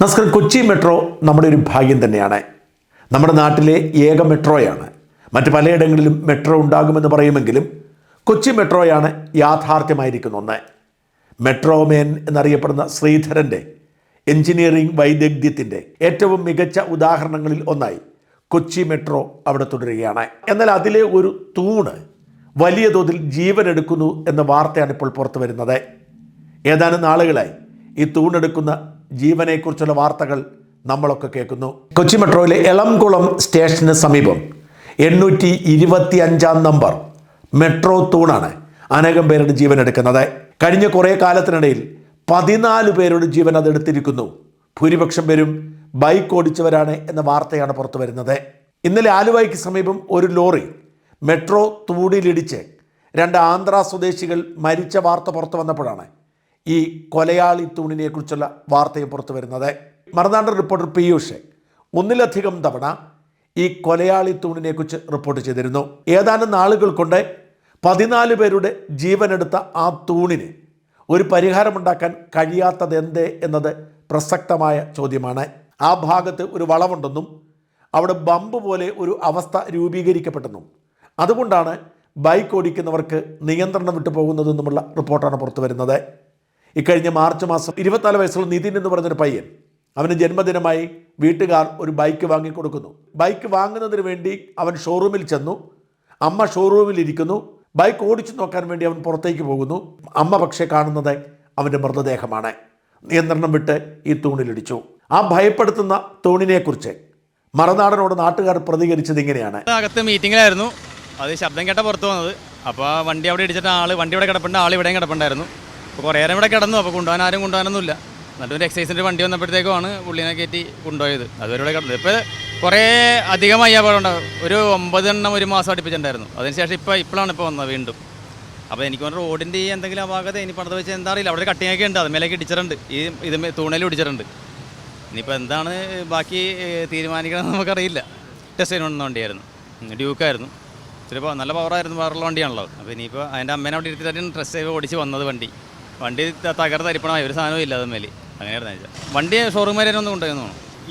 നമസ്കാരം. കൊച്ചി മെട്രോ നമ്മുടെ ഒരു ഭാഗ്യം തന്നെയാണ്. നമ്മുടെ നാട്ടിലെ ഏക മെട്രോയാണ്. മറ്റ് പലയിടങ്ങളിലും മെട്രോ ഉണ്ടാകുമെന്ന് പറയുമെങ്കിലും കൊച്ചി മെട്രോയാണ് യാഥാർത്ഥ്യമായിരിക്കുന്ന ഒന്ന്. മെട്രോമേൻ എന്നറിയപ്പെടുന്ന ശ്രീധരന്റെ എഞ്ചിനീയറിംഗ് വൈദഗ്ധ്യത്തിന്റെ ഏറ്റവും മികച്ച ഉദാഹരണങ്ങളിൽ ഒന്നായി കൊച്ചി മെട്രോ അവിടെ തുടരുകയാണ്. എന്നാൽ അതിലെ ഒരു തൂണ് വലിയ തോതിൽ ജീവനെടുക്കുന്നു എന്ന വാർത്തയാണ് ഇപ്പോൾ പുറത്തു വരുന്നത് ഏതാനും നാളുകളായി ഈ തൂണെടുക്കുന്ന ജീവനെക്കുറിച്ചുള്ള വാർത്തകൾ നമ്മളൊക്കെ കേൾക്കുന്നു. കൊച്ചി മെട്രോയിലെ എളംകുളം സ്റ്റേഷന് സമീപം എണ്ണൂറ്റി ഇരുപത്തി അഞ്ചാം നമ്പർ മെട്രോ തൂണാണ് അനേകം പേരുടെ ജീവൻ എടുക്കുന്നത്. കഴിഞ്ഞ കുറേ കാലത്തിനിടയിൽ പതിനാല് പേരുടെ ജീവൻ അത് എടുത്തിരിക്കുന്നു. ഭൂരിപക്ഷം പേരും ബൈക്ക് ഓടിച്ചവരാണ് എന്ന വാർത്തയാണ് പുറത്തു വരുന്നത്. ഇന്നലെ ആലുവയ്ക്ക് സമീപം ഒരു ലോറി മെട്രോ തൂണിലിടിച്ച് രണ്ട് ആന്ധ്ര സ്വദേശികൾ മരിച്ച വാർത്ത പുറത്തു വന്നപ്പോഴാണ് ഈ കൊലയാളി തൂണിനെ കുറിച്ചുള്ള വാർത്തയും പുറത്തു വരുന്നത്. മറുനാടൻ റിപ്പോർട്ടർ പീയൂഷ് ഒന്നിലധികം തവണ ഈ കൊലയാളി തൂണിനെ കുറിച്ച് റിപ്പോർട്ട് ചെയ്തിരുന്നു. ഏതാനും നാളുകൾ കൊണ്ട് പതിനാല് പേരുടെ ജീവനെടുത്ത ആ തൂണിന് ഒരു പരിഹാരമുണ്ടാക്കാൻ കഴിയാത്തത് എന്തേ എന്നത് പ്രസക്തമായ ചോദ്യമാണ്. ആ ഭാഗത്ത് ഒരു വളവുണ്ടെന്നും അവിടെ ബമ്പ് പോലെ ഒരു അവസ്ഥ രൂപീകരിക്കപ്പെട്ടെന്നും അതുകൊണ്ടാണ് ബൈക്ക് ഓടിക്കുന്നവർക്ക് നിയന്ത്രണം വിട്ടു പോകുന്നതെന്നുമുള്ള റിപ്പോർട്ടാണ് പുറത്തു വരുന്നത്. ഇക്കഴിഞ്ഞ മാർച്ച് മാസം ഇരുപത്തിനാല് വയസ്സുള്ള നിതിൻ എന്ന് പറഞ്ഞൊരു പയ്യൻ. അവന് ജന്മദിനമായി വീട്ടുകാർ ഒരു ബൈക്ക് വാങ്ങിക്കൊടുക്കുന്നു. ബൈക്ക് വാങ്ങുന്നതിന് വേണ്ടി അവൻ ഷോറൂമിൽ ചെന്നു. അമ്മ ഷോറൂമിൽ ഇരിക്കുന്നു. ബൈക്ക് ഓടിച്ചു നോക്കാൻ വേണ്ടി അവൻ പുറത്തേക്ക് പോകുന്നു. അമ്മ പക്ഷേ കാണുന്നത് അവന്റെ മൃതദേഹമാണ്. നിയന്ത്രണം വിട്ട് ഈ തൂണിലിടിച്ചു. ആ ഭയപ്പെടുത്തുന്ന തൂണിനെക്കുറിച്ച് മറനാടനോട് നാട്ടുകാർ പ്രതികരിച്ചത് ഇങ്ങനെയാണ്. അകത്ത് മീറ്റിങ്ങിലായിരുന്നു അത് ശബ്ദം കേട്ട പുറത്തു വന്നത്. അപ്പോൾ വണ്ടി അവിടെ ഇടിച്ചിട്ട് ആൾ വണ്ടി ഇവിടെ കിടപ്പുണ്ട് ആൾ ഇവിടെയും കിടപ്പുണ്ടായിരുന്നു. അപ്പോൾ കുറേ നേരം ഇവിടെ കിടന്നു അപ്പോൾ കൊണ്ടുപോകാൻ ആരും കൊണ്ടുപോകാനൊന്നുമില്ല. നല്ലൊരു ഒരു എക്സൈസിന്റെ വണ്ടി വന്നപ്പോഴത്തേക്കുമാണ് പുള്ളിനെ കയറ്റി കൊണ്ടുപോയത്. അതുവരെ ഇവിടെ കിടന്നത്. ഇപ്പോൾ കുറേ അധികമായി അപകടം ഒരു ഒമ്പത് എണ്ണം ഒരു മാസം അടുപ്പിച്ചിട്ടുണ്ടായിരുന്നു. അതിനുശേഷം ഇപ്പോൾ ഇപ്പോഴാണ് ഇപ്പോൾ വന്നത് വീണ്ടും. അപ്പോൾ എനിക്ക് തോന്നുന്നു റോഡിന്റെ ഈ എന്തെങ്കിലും അപാകത ഇനി പണിത് വെച്ചാൽ എന്താ അറിയില്ല. അവിടെ കട്ടിങ് ഒക്കെ ഉണ്ട്. അതുമേലേക്ക് ഇടിച്ചിട്ടുണ്ട്. ഈ ഇത് തൂണയിൽ ഇടിച്ചിട്ടുണ്ട്. ഇനിയിപ്പോൾ എന്താണ് ബാക്കി തീരുമാനിക്കണമെന്ന് നമുക്കറിയില്ല. ടെസ്റ്റ് ചെയ്യുന്ന വണ്ടിയായിരുന്നു. ഡ്യൂക്കായിരുന്നു ഇച്ചിരി നല്ല പവറായിരുന്നു വേറുള്ള വണ്ടിയാണല്ലോ. അപ്പോൾ ഇനിയിപ്പോൾ അതിന്റെ അമ്മേനെ അവിടെ ഇരുത്തിയിട്ടാണ് ടെസ്റ്റ് ചെയ്ത് ഓടിച്ച് വന്നത് വണ്ടി. വണ്ടി തകർത്തരിപ്പണമായി ഒരു സാധനവും ഇല്ല അതുമേൽ അങ്ങനെയായിരുന്നു വണ്ടി ഷോറൂം വരെ ഒന്നും കൊണ്ടുപോയെന്ന്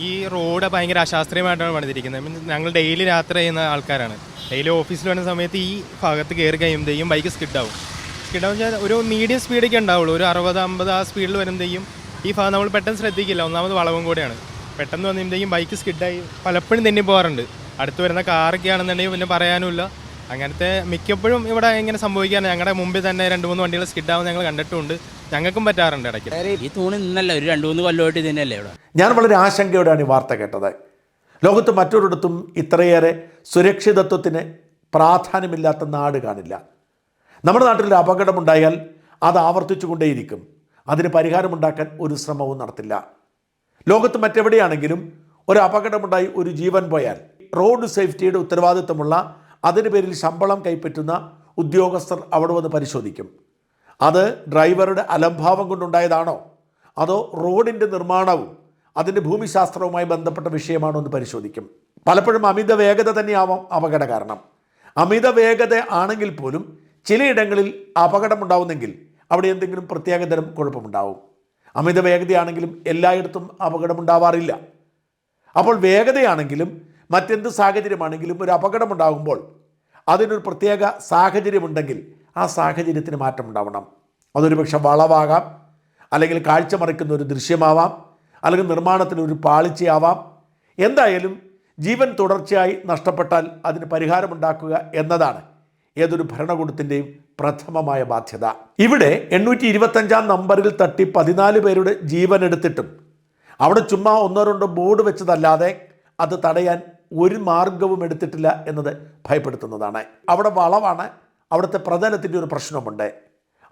ഈ റോഡ് ഭയങ്കര അശാസ്ത്രീയമായിട്ടാണ് പണിതിരിക്കുന്നത്. ഞങ്ങൾ ഡെയിലി യാത്ര ചെയ്യുന്ന ആൾക്കാരാണ്. ഡെയിലി ഓഫീസിൽ വരുന്ന സമയത്ത് ഈ ഭാഗത്ത് കയറി കഴിയുമ്പോഴത്തേക്കും ബൈക്ക് സ്കിഡാവും സ്കിഡാവും വെച്ചാൽ ഒരു മീഡിയം സ്പീഡൊക്കെ ഉണ്ടാവുള്ളൂ. ഒരു അറുപത് അമ്പത് ആ സ്പീഡിൽ വരുമ്പോഴത്തേക്കും ഈ ഭാഗം നമ്മൾ പെട്ടെന്ന് ശ്രദ്ധിക്കില്ല. ഒന്നാമത് വളവും കൂടെയാണ്. പെട്ടെന്ന് വന്നുമ്പോഴത്തേക്കും ബൈക്ക് സ്കിഡായി പലപ്പോഴും തന്നെ പോകാറുണ്ട് അടുത്ത് വരുന്ന കാറൊക്കെ ആണെന്നുണ്ടെങ്കിൽ പിന്നെ പറയാനുമില്ല. അങ്ങനത്തെ മിക്കപ്പോഴും ഇവിടെ ഇങ്ങനെ സംഭവിക്കാറ് ഞങ്ങളുടെ മുമ്പിൽ തന്നെ രണ്ട് മൂന്ന് വണ്ടികൾ സ്കിഡാവും ഞങ്ങൾ കണ്ടിട്ടുണ്ട്. ഞങ്ങൾക്കും പറ്റാറുണ്ട് ഇടയ്ക്ക്. ഈ തൂണ് നിന്നല്ല ഒരു രണ്ട് മൂന്ന് കൊല്ലമായിട്ട് ഇത് തന്നെയല്ലേ ഇവിടെ? ഞാൻ വളരെ ആശങ്കയോടെയാണ് ഈ വാർത്ത കേട്ടത്. ലോകത്ത് മറ്റൊരിടത്തും ഇത്രയേറെ സുരക്ഷിതത്വത്തിന് പ്രാധാന്യമില്ലാത്ത നാട് കാണില്ല. നമ്മുടെ നാട്ടിൽ ഒരു അപകടമുണ്ടായാൽ അത് ആവർത്തിച്ചു കൊണ്ടേയിരിക്കും അതിന് പരിഹാരമുണ്ടാക്കാൻ ഒരു ശ്രമവും നടത്തില്ല. ലോകത്ത് മറ്റെവിടെയാണെങ്കിലും ഒരു അപകടമുണ്ടായി ഒരു ജീവൻ പോയാൽ റോഡ് സേഫ്റ്റിയുടെ ഉത്തരവാദിത്തമുള്ള അതിന് പേരിൽ ശമ്പളം കൈപ്പറ്റുന്ന ഉദ്യോഗസ്ഥർ അവിടെ വന്ന് പരിശോധിക്കും. അത് ഡ്രൈവറുടെ അലംഭാവം കൊണ്ടുണ്ടായതാണോ? അതോ റോഡിന്റെ നിർമ്മാണവും അതിന്റെ ഭൂമിശാസ്ത്രവുമായി ബന്ധപ്പെട്ട വിഷയമാണോ എന്ന് പരിശോധിക്കും. പലപ്പോഴും അമിത വേഗത തന്നെയാവാം അപകട കാരണം. അമിത വേഗത ആണെങ്കിൽ പോലും ചിലയിടങ്ങളിൽ അപകടമുണ്ടാവുന്നെങ്കിൽ അവിടെ എന്തെങ്കിലും പ്രത്യേകതരം കുഴപ്പമുണ്ടാവും. അമിത വേഗതയാണെങ്കിലും എല്ലായിടത്തും അപകടമുണ്ടാവാറില്ല. അപ്പോൾ വേഗതയാണെങ്കിലും മറ്റെന്ത് സാഹചര്യമാണെങ്കിലും ഒരു അപകടമുണ്ടാകുമ്പോൾ അതിനൊരു പ്രത്യേക സാഹചര്യമുണ്ടെങ്കിൽ ആ സാഹചര്യത്തിന് മാറ്റമുണ്ടാവണം. അതൊരു പക്ഷെ വളവാകാം അല്ലെങ്കിൽ കാഴ്ച മറിക്കുന്ന ഒരു ദൃശ്യമാവാം അല്ലെങ്കിൽ നിർമ്മാണത്തിന് ഒരു പാളിച്ചയാവാം. എന്തായാലും ജീവൻ തുടർച്ചയായി നഷ്ടപ്പെട്ടാൽ അതിന് പരിഹാരമുണ്ടാക്കുക എന്നതാണ് ഏതൊരു ഭരണകൂടത്തിന്റെയും പ്രഥമമായ ബാധ്യത. ഇവിടെ എണ്ണൂറ്റി ഇരുപത്തഞ്ചാം നമ്പറിൽ തട്ടി പതിനാല് പേരുടെ ജീവൻ എടുത്തിട്ടും അവിടെ ചുമ്മാ ഒന്നോ രണ്ടോ ബോർഡ് വെച്ചതല്ലാതെ അത് തടയാൻ ഒരു മാർഗവും എടുത്തിട്ടില്ല എന്നത് ഭയപ്പെടുത്തുന്നതാണ്. അവിടെ വളവാണ് അവിടുത്തെ പ്രതലത്തിന്റെ ഒരു പ്രശ്നമുണ്ട്.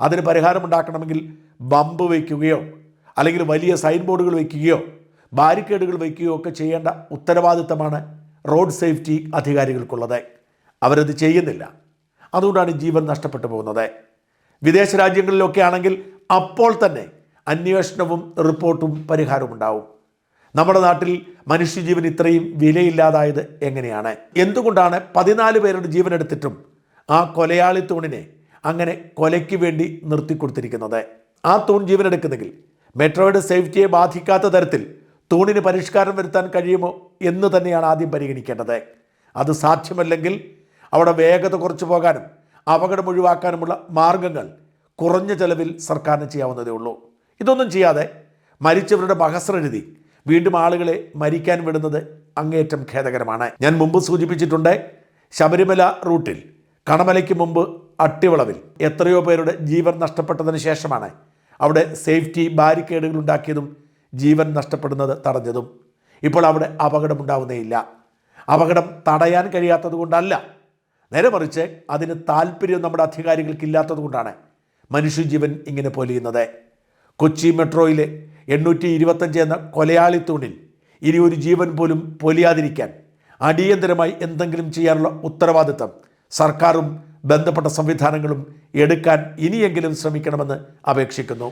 അതിന് പരിഹാരം ഉണ്ടാക്കണമെങ്കിൽ ബമ്പ് വയ്ക്കുകയോ അല്ലെങ്കിൽ വലിയ സൈൻ ബോർഡുകൾ വയ്ക്കുകയോ ബാരിക്കേഡുകൾ വയ്ക്കുകയോ ഒക്കെ ചെയ്യേണ്ട ഉത്തരവാദിത്തമാണ് റോഡ് സേഫ്റ്റി അധികാരികൾക്കുള്ളത്. അവരത് ചെയ്യുന്നില്ല. അതുകൊണ്ടാണ് ജീവൻ നഷ്ടപ്പെട്ടു പോകുന്നത്. വിദേശ രാജ്യങ്ങളിലൊക്കെ ആണെങ്കിൽ അപ്പോൾ തന്നെ അന്വേഷണവും റിപ്പോർട്ടും പരിഹാരവും ഉണ്ടാവും. നമ്മുടെ നാട്ടിൽ മനുഷ്യജീവൻ ഇത്രയും വിലയില്ലാതായത് എങ്ങനെയാണ്? എന്തുകൊണ്ടാണ് പതിനാല് പേരുടെ ജീവൻ എടുത്തിട്ടും ആ കൊലയാളി തൂണിനെ അങ്ങനെ കൊലയ്ക്ക് വേണ്ടി നിർത്തിക്കൊടുത്തിരിക്കുന്നത്? ആ തൂൺ ജീവൻ എടുക്കുന്നെങ്കിൽ മെട്രോയുടെ സേഫ്റ്റിയെ ബാധിക്കാത്ത തരത്തിൽ തൂണിന് പരിഷ്കാരം വരുത്താൻ കഴിയുമോ എന്ന് തന്നെയാണ് ആദ്യം പരിഗണിക്കേണ്ടത്. അത് സാധ്യമല്ലെങ്കിൽ അവിടെ വേഗത കുറച്ചു പോകാനും അപകടം ഒഴിവാക്കാനുമുള്ള മാർഗങ്ങൾ കുറഞ്ഞ ചെലവിൽ സർക്കാരിന് ചെയ്യാവുന്നതേ ഉള്ളൂ. ഇതൊന്നും ചെയ്യാതെ മരിച്ചവരുടെ മഹസ്രെഴുതി വീണ്ടും ആളുകളെ മരിക്കാൻ വിടുന്നത് അങ്ങേയറ്റം ഖേദകരമാണ്. ഞാൻ മുമ്പ് സൂചിപ്പിച്ചിട്ടുണ്ട് ശബരിമല റൂട്ടിൽ കണമലയ്ക്ക് മുമ്പ് അട്ടിവളവിൽ എത്രയോ പേരുടെ ജീവൻ നഷ്ടപ്പെട്ടതിന് ശേഷമാണ് അവിടെ സേഫ്റ്റി ബാരിക്കേഡുകൾ ഉണ്ടാക്കിയതും ജീവൻ നഷ്ടപ്പെടുന്നത് തടഞ്ഞതും. ഇപ്പോൾ അവിടെ അപകടമുണ്ടാവുന്നേയില്ല. അപകടം തടയാൻ കഴിയാത്തത് കൊണ്ടല്ല. നേരെ മറിച്ച് അതിന് താല്പര്യം നമ്മുടെ അധികാരികൾക്കില്ലാത്തത് കൊണ്ടാണ് മനുഷ്യജീവൻ ഇങ്ങനെ പൊലിയുന്നത്. കൊച്ചി മെട്രോയിലെ എണ്ണൂറ്റി ഇരുപത്തഞ്ച് എന്ന കൊലയാളിത്തൂണിൽ ഇനി ഒരു ജീവൻ പോലും പൊലിയാതിരിക്കാൻ അടിയന്തരമായി എന്തെങ്കിലും ചെയ്യാനുള്ള ഉത്തരവാദിത്തം സർക്കാരും ബന്ധപ്പെട്ട സംവിധാനങ്ങളും എടുക്കാൻ ഇനിയെങ്കിലും ശ്രമിക്കണമെന്ന് അപേക്ഷിക്കുന്നു.